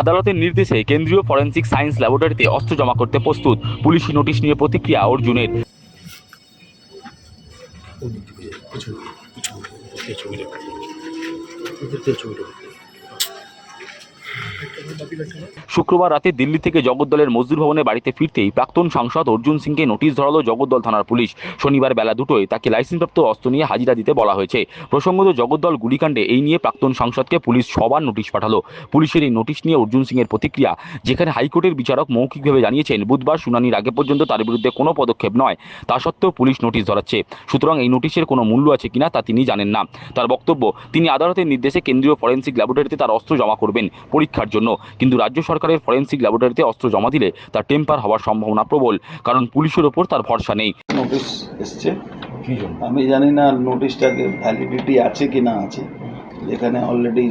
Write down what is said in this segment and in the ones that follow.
আদালতের নির্দেশে কেন্দ্রীয় ফরেন্সিক সায়েন্স ল্যাবরেটরিতে অস্ত্র জমা করতে প্রস্তুত। পুলিশি নোটিশ নিয়ে প্রতিক্রিয়া অর্জুনের। ছবিটা। শুক্রবার রাতে দিল্লি থেকে জগদ্দলের মজদুর ভবনে বাড়িতে ফিরতেই প্রাক্তন সাংসদ অর্জুন সিংকে নোটিশ ধরালো জগদ্দল থানার পুলিশ। শনিবার বেলা দুটোয় তাকে লাইসেন্সপ্রাপ্ত অস্ত্র নিয়ে হাজিরা দিতে বলা হয়েছে। প্রসঙ্গত জগদ্দল গুলিকাণ্ডে এই নিয়ে প্রাক্তন সাংসদকে পুলিশ সবার নোটিশ পাঠালো। পুলিশের এই নোটিশ নিয়ে অর্জুন সিংয়ের প্রতিক্রিয়া, যেখানে হাইকোর্টের বিচারক মৌখিকভাবে জানিয়েছেন, বুধবার শুনানির আগে পর্যন্ত তার বিরুদ্ধে কোনো পদক্ষেপ নয়, তা সত্ত্বেও পুলিশ নোটিশ ধরাচ্ছে। সুতরাং এই নোটিশের কোনো মূল্য আছে কিনা তা তিনি জানেন না। তার বক্তব্য, তিনি আদালতের নির্দেশে কেন্দ্রীয় ফরেন্সিক ল্যাবরেটরিতে তার অস্ত্র জমা করবেন পরীক্ষার জন্য। কিন্তু রাজ্য সরকারের ফরেন্সিক ল্যাবরেটরিতে অস্ত্র জমা দিলে তার টেম্পার হওয়ার সম্ভাবনা প্রবল কারণ পুলিশের ওপর তার ভরসা নেই। নোটিশ এসছে। আমি জানি না নোটিশটাকে ভ্যালিডিটি আছে কি না আছে। যেখানে অলরেডি।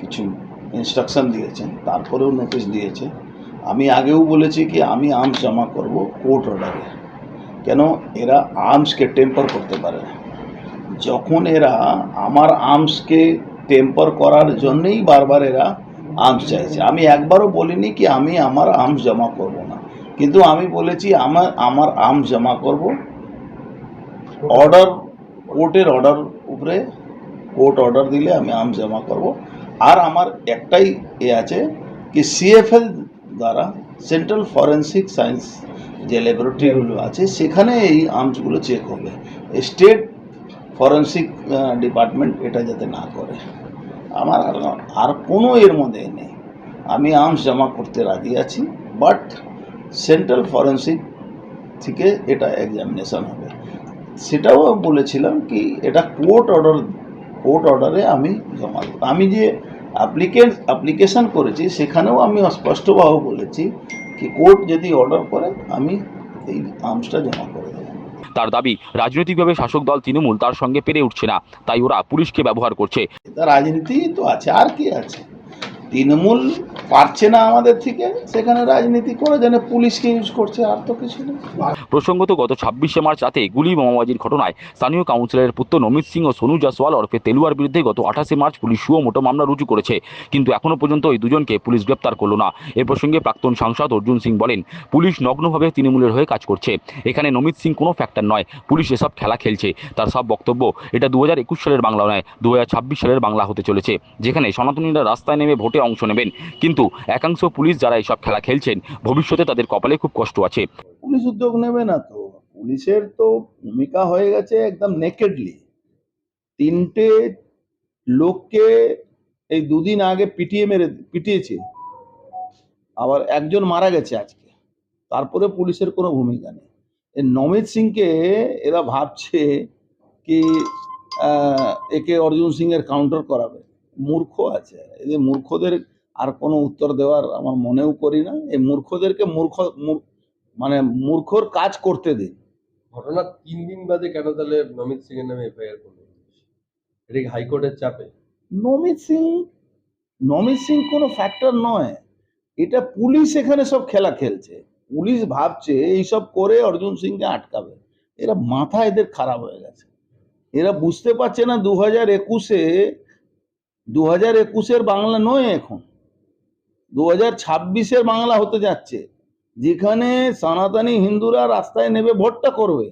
কিছু ইনস্ট্রাকশন দিয়েছেন তারপরেও নোটিশ দিয়েছে। আমি আগেও বলেছি কি আমি আর্মস জমা করব কোর্ট অর্ডারে কেন? এরা আর্মসকে টেম্পার করতে পারে না। যখন এরা আমার আর্মসকে টেম্পার করার জন্যই বারবার এরা আর্মস চাইছে। আমি একবারও বলিনি কি আমি আমার আর্মস জমা করব না। কিন্তু আমি বলেছি আমার আমার আর্মস জমা করব। অর্ডার কোর্টের অর্ডার উপরে কোর্ট অর্ডার দিলে আমি আর্মস জমা করব। আর আমার একটাই এ আছে কি সিএফএল দ্বারা সেন্ট্রাল ফরেন্সিক সায়েন্স যে ল্যাবরেটরিগুলো আছে, সেখানে এই আর্মসগুলো চেক হবে। স্টেট ফরেন্সিক ডিপার্টমেন্ট এটা যাতে না করে। আমার আর- কোনো এর মধ্যে নেই। আমি আর্মস জমা করতে রাজি আছি বাট সেন্ট্রাল ফরেন্সিক থেকে এটা এক্সামিনেশন হবে। সেটাও বলেছিলাম কি, এটা কোর্ট অর্ডার কোর্ট অর্ডারে আমি জমা আমি যে অ্যাপ্লিকেন অ্যাপ্লিকেশন করেছি, সেখানেও আমি স্পষ্টভাবে বলেছি কি কোর্ট যদি অর্ডার করে, আমি এই আর্মসটা জমা করে দেবো তার দাবি, রাজনৈতিকভাবে শাসক দল তৃণমূল তার সঙ্গে পেরে উঠছে না, তাই ওরা পুলিশকে ব্যবহার করছে। রাজনীতি তো আছে, আর কি আছে? তৃণমূল পারছে না আমাদের থেকে, সেখানে রাজনীতি করে যেন পুলিশকে ইউজ করছে, আর তো কিছু নেই। প্রসঙ্গত গত ছাব্বিশে মার্চ রাতে গুলি বোমাবাজির ঘটনায় স্থানীয় কাউন্সিলরের পুত্র নমিত সিং ও সোনু জাসওয়াল ওরফে তেলুয়ার বিরুদ্ধে গত আঠাশে মার্চ পুলিশ সুও মোটো মামলা রুজু করেছে। কিন্তু এখনও পর্যন্ত এই দুজনকে পুলিশ গ্রেপ্তার করল না। এ প্রসঙ্গে প্রাক্তন সাংসদ অর্জুন সিং বলেন, পুলিশ নগ্নভাবে তৃণমূলের হয়ে কাজ করছে। এখানে নমিত সিং কোনো ফ্যাক্টর নয়, পুলিশ এসব খেলা খেলছে। তার সব বক্তব্য এটা দু হাজার একুশ সালের বাংলা নয় দু সালের বাংলা হতে চলেছে। যেখানে সনাতনীরা রাস্তায় নেমে ভোটে অংশ নেবেন। কিন্তু একাংশ পুলিশ যারা এইসব খেলা খেলছেন, ভবিষ্যতে তাদের কপালে খুব কষ্ট আছে। পুলিশ উদ্যোগ নেবে না তো। পুলিশের তো ভূমিকা হয়ে গেছে একদম নেকেডলি তিনটে লোককে এই দুদিন আগে পিটিয়ে মেরে, পিটিয়েছে। আবার একজন মারা গেছে আজকে। তারপরে পুলিশের কোনো ভূমিকা নেই। নমিত সিংকে এরা ভাবছে কি একে অর্জুন সিং এর কাউন্টার করাবে। মূর্খ আছে। এদের মূর্খদের আর কোনো উত্তর দেওয়ার আমার মনেও করি না। এই মূর্খদেরকে মূর্খ মানে মূর্খর কাজ করতে দিন। ঘটনা তিন দিন বাদে কেন তাহলে নমিত সিং এর নামে এফআইআর করল? এটা কি হাইকোর্টের চাপে? নমিত সিং নমিত সিং কোনো ফ্যাক্টর নয়। এটা পুলিশ এখানে সব খেলা খেলছে। পুলিশ ভাবছে এইসব করে অর্জুন সিংকে আটকাবে। এরা মাথা এদের খারাপ হয়ে গেছে। এরা বুঝতে পারছে না দু হাজার একুশে দু হাজার একুশের বাংলা নয় এখন। দু হাজার বাংলা হতে যাচ্ছে, যেখানে সনাতনী হিন্দুরা রাস্তায় নেবে ভোটটা করবে।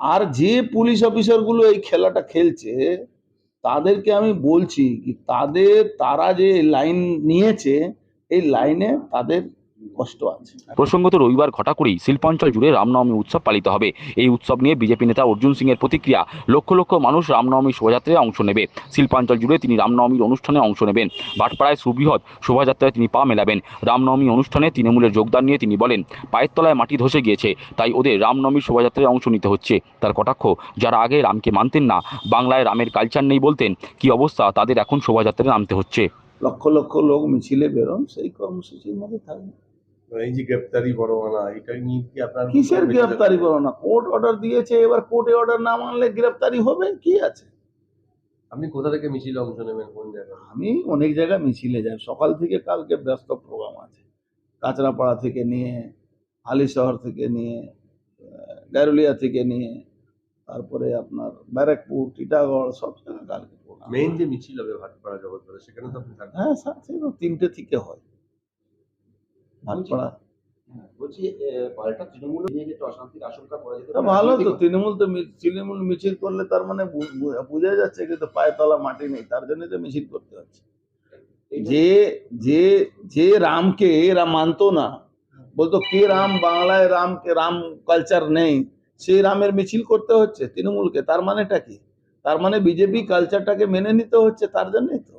আর যে পুলিশ অফিসারগুলো এই খেলাটা খেলছে, তাদেরকে আমি বলছি কি, তাদের, তারা যে লাইন নিয়েছে, এই লাইনে তাদের কষ্ট আছে। প্রসঙ্গত রবিবার ঘটা করেই শিল্পাঞ্চল জুড়ে রামনবমী উৎসব পালিত হবে। এই উৎসব নিয়ে বিজেপি নেতা অর্জুন সিংয়ের প্রতিক্রিয়া লক্ষ লক্ষ মানুষ রামনবমী শোভাযাত্রায় অংশ নেবে। শিল্পাঞ্চল জুড়ে তিনি রামনবমীর অনুষ্ঠানে অংশ নেবেন। ভাটপাড়ায় সুবৃহৎ শোভাযাত্রায় তিনি পা মেলাবেন। রামনবমী অনুষ্ঠানে তৃণমূলের যোগদান নিয়ে তিনি বলেন পায়ের তলায় মাটি ধসে গিয়েছে তাই ওদের রামনবমীর শোভাযাত্রায় অংশ নিতে হচ্ছে। তার কটাক্ষ যারা আগে রামকে মানতেন না বাংলায় রামের কালচার নেই বলতেন কি অবস্থা? তাদের এখন শোভাযাত্রায় নামতে হচ্ছে। লক্ষ লক্ষ লোক মিছিলে বেরোন সেই কর্মসূচির মধ্যে থাকবে। এই যে গ্রেপ্তারি আনা এটা নিয়ে কি আপনার কিসের গ্রেফতারি করো না কোর্ট অর্ডার দিয়েছে এবার কোর্টে অর্ডার না মানলে গ্রেফতারি হবে? কি আছে? আপনি কোথা থেকে মিছিলে অংশ নেবেন কোন জায়গায়? আমি অনেক জায়গায় মিছিলে যাই। সকাল থেকে কালকে ব্যস্ত প্রোগ্রাম আছে। কাঁচরাপাড়া থেকে নিয়ে হালিশহর থেকে নিয়ে আহ, গারুলিয়া থেকে নিয়ে তারপরে আপনার ব্যারাকপুর টিটাগড় সব জায়গায় কালকে। মেইন যে মিছিল হবে ভাটপাড়া জগৎপাড়া সেখানে তো আপনি হ্যাঁ স্যার তিনটে থেকে হয়। ভালো তো তৃণমূল তো তৃণমূল মিছিল করলে তার মানে বোঝা যাচ্ছে কিন্তু পায়ে তলা মাটি নেই তার জন্যই তো মিছিল করতে হচ্ছে। যে যে যে রামকে এরা মানতো না বলতো কে রাম বাংলায় রাম কে রাম কালচার নেই সেই রামের মিছিল করতে হচ্ছে তৃণমূলকে তার মানেটা কি? তার মানে বিজেপি কালচারটাকে মেনে নিতে হচ্ছে তার জন্যই তো।